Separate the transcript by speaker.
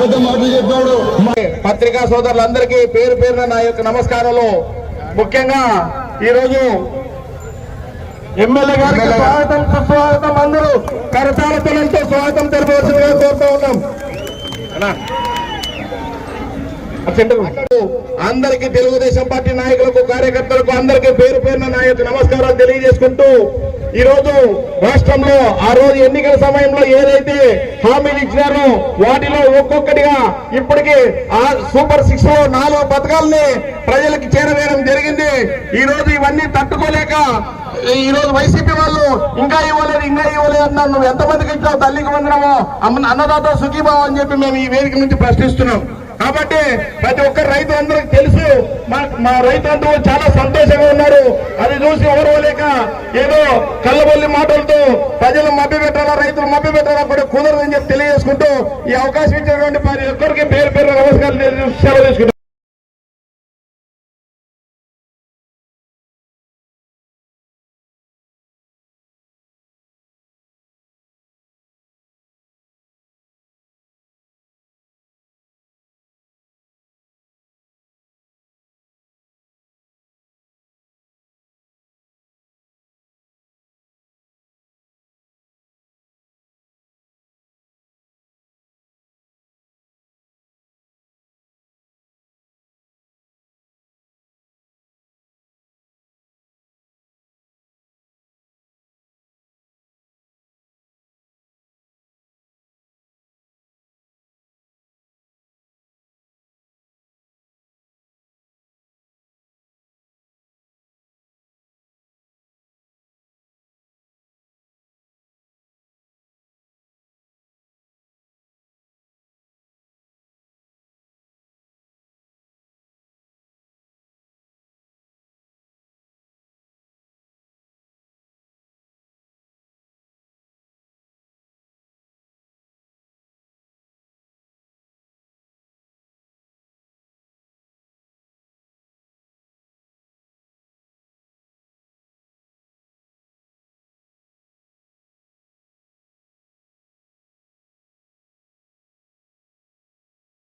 Speaker 1: పెద్ద మాటలు చెప్పాడు.
Speaker 2: పత్రికా సోదరులందరికీ పేరు పేరున నా యొక్క నమస్కారాలు. ముఖ్యంగా ఈ రోజు ఎమ్మెల్యే గారికి స్వాగతం సుస్వాగతం అందరూ. కరతాల పిల్లలతో స్వాగతం తెలపవలసిందిగా కోరుతా ఉన్నాం. అందరికీ తెలుగుదేశం పార్టీ నాయకులకు కార్యకర్తలకు అందరికీ పేరు పేరున నా యొక్క నమస్కారాలు తెలియజేసుకుంటూ ఈ రోజు రాష్ట్రంలో ఆ రోజు ఎన్నికల సమయంలో ఏదైతే హామీలు ఇచ్చినారో వాటిలో ఒక్కొక్కటిగా ఇప్పటికి ఆ సూపర్ సిక్స్లో నాలుగు పథకాలని ప్రజలకు చేరవేయడం జరిగింది. ఈ రోజు ఇవన్నీ తట్టుకోలేక ఈ రోజు వైసీపీ వాళ్ళు ఇంకా ఇవ్వలేదు ఇంకా ఇవ్వలేదు అన్నారు. నువ్వు ఎంతమందికి ఇచ్చావు తల్లికి వందనమో అమ్మ అన్నదాత సుఖీభావ అని చెప్పి మేము ఈ వేదిక నుంచి ప్రశ్నిస్తున్నాం. కాబట్టి ప్రతి ఒక్క రైతు అందరికి మా మా రైతు చాలా సంతోషంగా ఉన్నారు. అది చూసి ఎవరు లేక ఏదో కళ్ళబొల్లి మాటలతో ప్రజలు మభ్య పెట్టాలా రైతులు మభ్య పెట్టాలా కూడా కుదరదని చెప్పి తెలియజేసుకుంటూ ఈ అవకాశం ఇచ్చినటువంటి మరి ఒక్కరికి పేరు పేరు నమస్కారం సెలవు తీసుకుంటారు